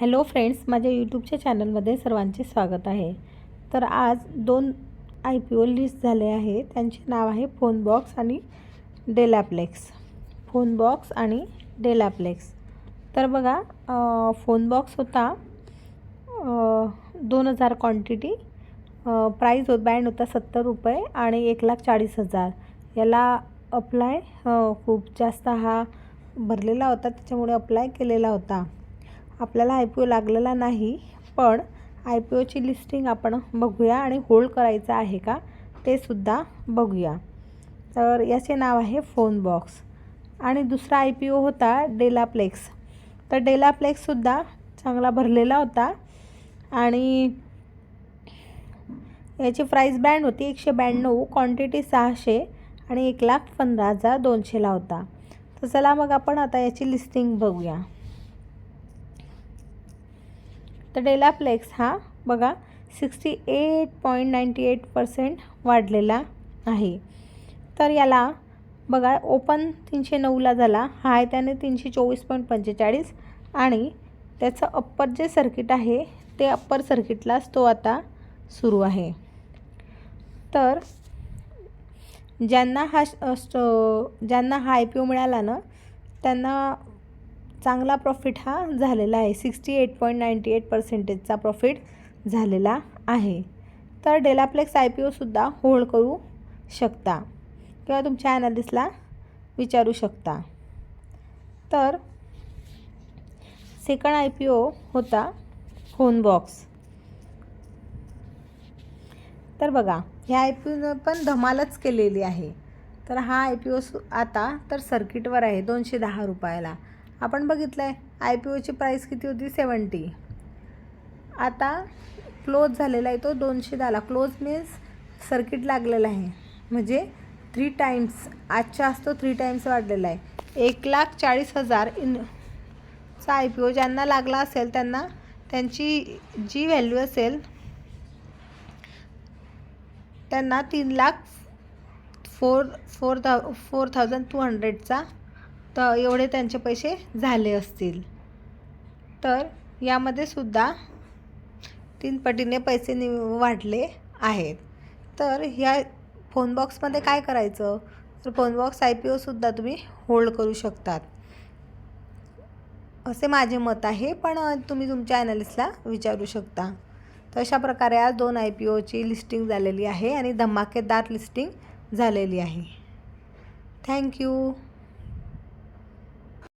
Hello friends माझ्या यूट्यूबच्या चॅनलमध्ये सर्वांचे स्वागत आहे. तर आज दोन आय पी ओ लिस्ट झाले आहे. त्यांचे नाव आहे फोन बॉक्स आणि डेलॅप्लेक्स फोन बॉक्स आणि डेलॅप्लेक्स तर बघा फोन बॉक्स होता दोन हजार क्वांटिटी प्राईज हो बँड होता सत्तर रुपये आणि एक लाख चाळीस हजार. याला अप्लाय खूप जास्त हा भरलेला होता त्याच्यामुळे अप्लाय केलेला होता. आपल्याला आय पी ओ लागलेला नाही पण आय पी ओची लिस्टिंग आपण बघूया आणि होल्ड करायचं आहे का ते सुद्धा बघूया. तर याचे नाव आहे फोन बॉक्स आणि दुसरा आय पी ओ होता डेलाप्लेक्स तर डेलाप्लेक्ससुद्धा चांगला भरलेला होता आणि याची प्राईस बँड होती एकशे ब्याण्णव क्वांटिटी सहाशे आणि एक लाख पंधरा हजार दोनशेला होता. तर चला मग आपण आता याची लिस्टिंग बघूया. तर डेलाप्लेक्स हा बघा sixty eight point ninety eight percent वाढलेला आहे. तर याला बघा ओपन तीनशे नऊला झाला. हाय त्याने तीनशे चोवीस पॉईंट पंचेचाळीस आणि त्याचं अप्पर जे सर्किट आहे ते अप्पर सर्किटलाच तो आता सुरू आहे. तर ज्यांना हा श- ज्यांना हा आय पी ओ मिळाला ना त्यांना चांगला प्रॉफिट हा झालेला आहे. Sixty eight point ninety eight पर्सेंटेजचा profit झालेला आहे. तर डेलाप्लेक्स आय पी ओसुद्धा होल्ड करू शकता किंवा तुमच्या ॲनालिस्टला विचारू शकता. तर सेकंड आय पी ओ होता फोनबॉक्स तर बघा ह्या आय पी ओनं पण धमालच केलेली आहे. तर हा आय पी ओ आता तर सर्किटवर आहे दोनशे दहा रुपयाला. आपण बघितलं आहे आय पी ओची प्राईस किती होती? सेवन्टी आता क्लोज झालेला आहे तो दोनशे दहाला. क्लोज मीन्स सर्किट लागलेला आहे. म्हणजे थ्री टाईम्स आजच्या असतो थ्री टाईम्स वाढलेला आहे. एक लाख चाळीस हजार इन चा आय पी ओ ज्यांना लागला असेल त्यांना त्यांची जी व्हॅल्यू असेल त्यांना तीन lakh four four thou four thousand two हंड्रेडचा तर एवढे त्यांचे पैसे झाले असतील. तर यामध्ये सुद्धा तीन पटीने पैसे नि वाढले आहेत. तर ह्या फोन बॉक्समध्ये काय करायचं? तर फोन बॉक्स आय पी ओसुद्धा तुम्ही होल्ड करू शकतात. असे माझे मत आहे पण तुम्ही तुमच्या ॲनालिस्टला विचारू शकता. तर अशा प्रकारे आज दोन आय पी ओची लिस्टिंग झालेली आहे आणि धमाकेदार लिस्टिंग झालेली आहे. थँक्यू